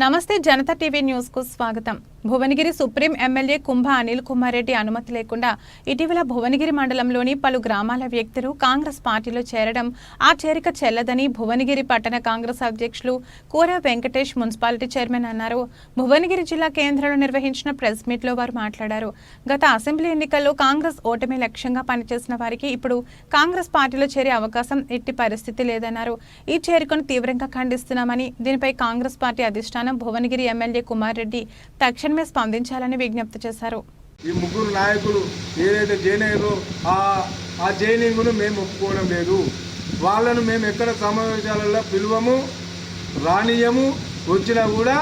నమస్తే జనతా టీవీ న్యూస్కు స్వాగతం. భువనగిరి సుప్రీం ఎమ్మెల్యే కుంభ అనిల్ కుమార్ రెడ్డి అనుమతి లేకుండా ఇటీవల భువనగిరి మండలంలోని పలు గ్రామాల వ్యక్తులు కాంగ్రెస్ పార్టీలో చేరడం ఆ చేరిక చెల్లదని భువనగిరి పట్టణ కాంగ్రెస్ అధ్యక్షులు కూర వెంకటేష్ మున్సిపాలిటీ చైర్మన్ అన్నారు. భువనగిరి జిల్లా కేంద్రంలో నిర్వహించిన ప్రెస్ మీట్లో వారు మాట్లాడారు. గత అసెంబ్లీ ఎన్నికల్లో కాంగ్రెస్ ఓటమి లక్ష్యంగా పనిచేసిన వారికి ఇప్పుడు కాంగ్రెస్ పార్టీలో చేరే అవకాశం ఎట్టి పరిస్థితి లేదన్నారు. ఈ చేరికను తీవ్రంగా ఖండిస్తున్నామని దీనిపై కాంగ్రెస్ పార్టీ అధిష్టానం భువనగిరి ఎమ్మెల్యే కుమార్ రెడ్డి తక్షణమే స్పందించాలని విజ్ఞప్తి చేశారు. ఈ ముగ్గురు నాయకులు ఏదైతే జైన్ ఆ ఆ జైనింగ్ను మేము ఒప్పుకోవడం లేదు. వాళ్ళను మేము ఎక్కడ సమావేశాలలో పిలువము రానియము వచ్చినా కూడా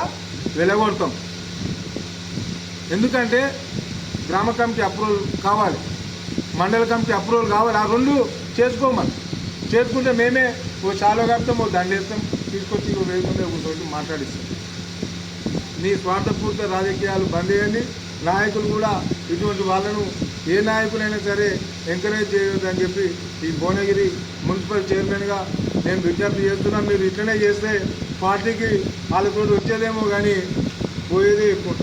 వెలగొడతాం. ఎందుకంటే గ్రామ కమిటీ అప్రూవల్ కావాలి. మండల కమిటీ అప్రూవల్ కావాలి. ఆ రెండు చేసుకోమని. చేసుకుంటే మేమే ఓ చాలో కప్తాం ఓ దండేస్తాం తీసుకొచ్చి ఓ వేయకుండా ఒకటి మాట్లాడిస్తాం. నీ స్వార్థపూర్త రాజకీయాలు బంద్ చేయండి. నాయకులు కూడా ఇటువంటి వాళ్ళను ఏ నాయకులైనా సరే ఎంకరేజ్ చేయొద్దని చెప్పి ఈ భువనగిరి మున్సిపల్ చైర్మన్గా నేను విజ్ఞప్తి చేస్తున్నా. మీరు ఇట్లనే చేస్తే పార్టీకి వాళ్ళతో వచ్చేదేమో కానీ పోయేదే ఎక్కువ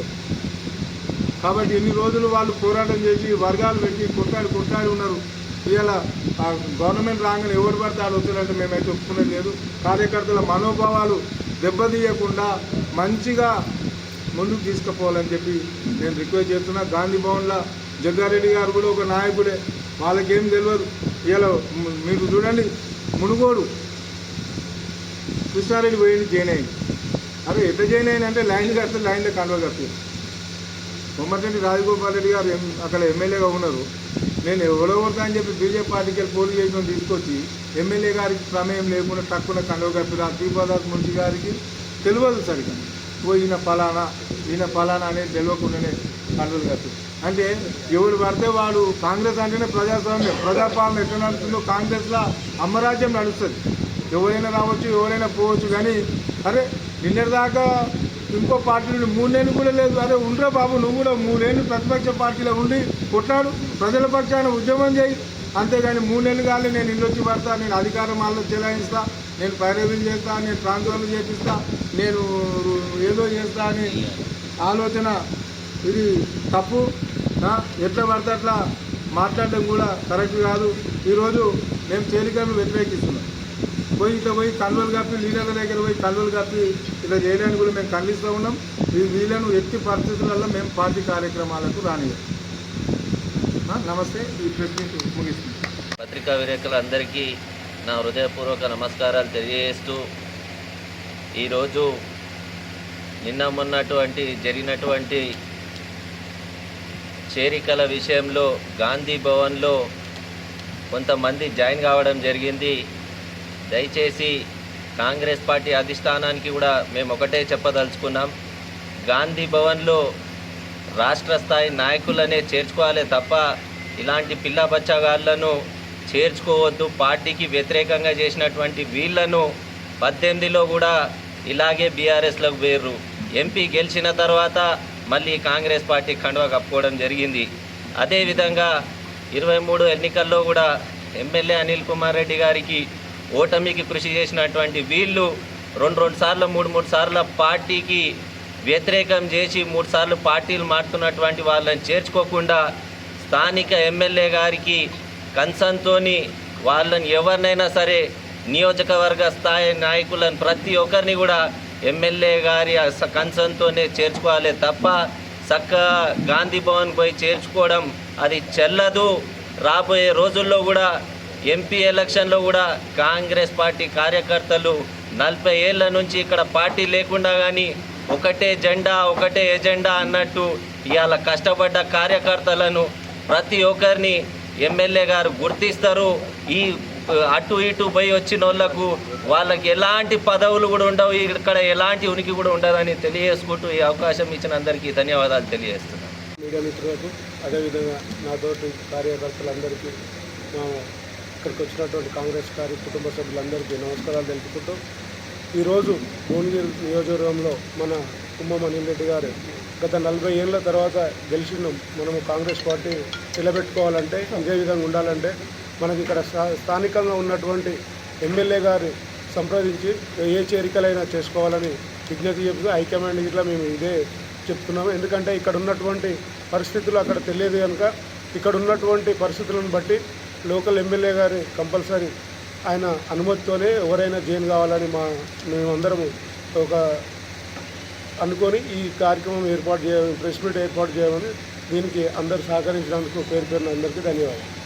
కాబట్టి ఇన్ని రోజులు వాళ్ళు పోరాటం చేసి వర్గాలు పెట్టి కొట్టాడు కొట్టాడు ఉన్నారు. ఇవాళ గవర్నమెంట్ రాగానే ఎవరు పడితే వాళ్ళు వచ్చారంటే మేమైతే ఒప్పుకునేది లేదు. కార్యకర్తల మనోభావాలు దెబ్బతీయకుండా మంచిగా ముందుకు తీసుకుపోవాలని చెప్పి నేను రిక్వెస్ట్ చేస్తున్నా. గాంధీ భవన్లో జగ్గారెడ్డి గారు కూడా ఒక నాయకుడే. వాళ్ళకేం తెలియదు ఇలా మీరు చూడండి మునుగోడు కృష్ణారెడ్డి పోయింది జాయిన్ అయింది అరే ఎట్లా జాయిన్ అయింది అంటే లైన్ కడితే లైన్లో కన్వ కట్టారు కొమ్మటిరెడ్డి రాజగోపాల్ రెడ్డి గారు ఎం- అక్కడ ఎమ్మెల్యేగా ఉన్నారు. నేను ఎవరో కొడతా అని చెప్పి బీజేపీ పార్టీకి వెళ్ళి పోటీ చేసిన తీసుకొచ్చి ఎమ్మెల్యే గారికి ప్రమేయం లేకుండా తక్కువ కండవ కప్పిరు ఆ దీపాదాస్ మున్షి గారికి తెలియదు సరిగా. ఓ ఈయన ఫలానా ఈయన ఫలానా అనేది తెలియకుండానే కండలు కప్పారు. అంటే ఎవడు పడితే వాడు కాంగ్రెస్ అంటేనే ప్రజాస్వామ్యం. ప్రజాపాలన ఎట్లా నడుస్తుందో కాంగ్రెస్లో అమరాజ్యం నడుస్తుంది. ఎవరైనా రావచ్చు ఎవరైనా పోవచ్చు కానీ అరే నిన్నటిదాకా ఇంకో పార్టీ నుండి మూడేళ్ళు కూడా లేదు. అరే ఉండరా బాబు నువ్వు కూడా మూడేళ్ళు ప్రతిపక్ష పార్టీలో ఉండి కొట్లాడు ప్రజల పక్షాన ఉద్యమం చేయి. అంతేగాని నెలలు కాలే నేను ఇల్లు వచ్చి పడతా నేను అధికారం వాళ్ళకి చెలాయిస్తా నేను పైరవీలు చేస్తా నేను ట్రాన్స్ఫర్లు చేపిస్తా నేను ఏదో చేస్తా అని ఆలోచన. ఇది తప్పు. ఎట్లా పడితే అట్లా మాట్లాడడం కూడా కరెక్ట్ కాదు. ఈరోజు మేము చేరికలను వ్యతిరేకిస్తున్నాం. పోయి ఇట్లా పోయి కల్వలు కప్పి లీడర్ల దగ్గర పోయి కల్వలు కప్పి ఇట్లా చేయడానికి కూడా మేము ఖండిస్తూ ఉన్నాం. ఈ వీళ్ళను ఎట్టి పరిస్థితులలో మేము పార్టీ కార్యక్రమాలకు రానియం నమస్తే ఈ ముగిస్తుంది పత్రికా విలేకరులందరికీ నా హృదయపూర్వక నమస్కారాలు తెలియజేస్తూ ఈరోజు నిన్న మొన్నటువంటి జరిగినటువంటి చేరికల విషయంలో గాంధీ భవన్లో కొంతమంది జాయిన్ కావడం జరిగింది. దయచేసి కాంగ్రెస్ పార్టీ అధిష్టానానికి కూడా మేము ఒకటే చెప్పదలుచుకున్నాం. గాంధీ భవన్లో రాష్ట్ర స్థాయి నాయకులనే చేర్చుకోవాలి తప్ప ఇలాంటి పిల్ల బచ్చగాళ్ళను చేర్చుకోవద్దు. పార్టీకి వ్యతిరేకంగా చేసినటువంటి వీళ్ళను పద్దెనిమిదిలో కూడా ఇలాగే బీఆర్ఎస్లోకి వేర్రు ఎంపీ గెలిచిన తర్వాత మళ్ళీ కాంగ్రెస్ పార్టీ కండువ కప్పుకోవడం జరిగింది. అదేవిధంగా ఇరవై మూడు ఎన్నికల్లో కూడా ఎమ్మెల్యే అనిల్ కుమార్ రెడ్డి గారికి ఓటమికి కృషి చేసినటువంటి వీళ్ళు రెండు రెండు సార్లు మూడు మూడు సార్ల పార్టీకి వ్యతిరేకం చేసి మూడుసార్లు పార్టీలు మారుతున్నటువంటి వాళ్ళని చేర్చుకోకుండా స్థానిక ఎమ్మెల్యే గారికి కన్సన్తోని వాళ్ళని ఎవరినైనా సరే నియోజకవర్గ స్థాయి నాయకులను ప్రతి ఒక్కరిని కూడా ఎమ్మెల్యే గారి స- కన్సన్తోనే చేర్చుకోవాలి తప్ప చక్క గాంధీ భవన్ పోయి చేర్చుకోవడం అది చెల్లదు. రాబోయే రోజుల్లో కూడా ఎంపీ ఎలక్షన్లో కూడా కాంగ్రెస్ పార్టీ కార్యకర్తలు నలభై ఏళ్ళ నుంచి ఇక్కడ పార్టీ లేకుండా కానీ ఒకటే జెండా ఒకటే ఎజెండా అన్నట్టు ఇవాళ కష్టపడ్డ కార్యకర్తలను ప్రతి ఒక్కరిని ఎమ్మెల్యే గారు గుర్తిస్తారు. ఈ అటు ఇటు పోయి వచ్చిన వాళ్ళకు వాళ్ళకి ఎలాంటి పదవులు కూడా ఉండవు. ఇక్కడ ఎలాంటి ఉనికి కూడా ఉండదని తెలియజేసుకుంటూ ఈ అవకాశం ఇచ్చిన అందరికీ ధన్యవాదాలు తెలియజేస్తున్నాను. మీడియా మిత్రులకు అదేవిధంగా నాతోటి కార్యకర్తలందరికీ మా ఇక్కడికి వచ్చినటువంటి కాంగ్రెస్ కార్య కుటుంబ సభ్యులందరికీ నమస్కారాలు తెలుపుకుంటూ ఈరోజు భువనగిరి నియోజకవర్గంలో మన కుమ్మం అనిల్ రెడ్డి గారు గత నలభై ఏళ్ళ తర్వాత గెలిచిన మనము కాంగ్రెస్ పార్టీ నిలబెట్టుకోవాలంటే ఇదే విధంగా ఉండాలంటే మనకి ఇక్కడ స్థా- స్థానికంగా ఉన్నటువంటి ఎమ్మెల్యే గారి సంప్రదించి ఏ చేరికలైనా చేసుకోవాలని విజ్ఞప్తి చెప్తూ హైకమాండ్ ఇట్లా మేము ఇదే చెప్తున్నాము. ఎందుకంటే ఇక్కడ ఉన్నటువంటి పరిస్థితులు అక్కడ తెలియదు కనుక ఇక్కడ ఉన్నటువంటి పరిస్థితులను బట్టి లోకల్ ఎమ్మెల్యే గారి కంపల్సరీ ఆయన అనుమతితోనే ఎవరైనా జైన్ కావాలని మా మేమందరము ఒక అనుకొని ఈ కార్యక్రమం ఏర్పాటు చేయ ప్రెస్ మీట్ ఏర్పాటు చేయమని దీనికి అందరు సహకరించినందుకు పేరు పేరున అందరికీ ధన్యవాదాలు.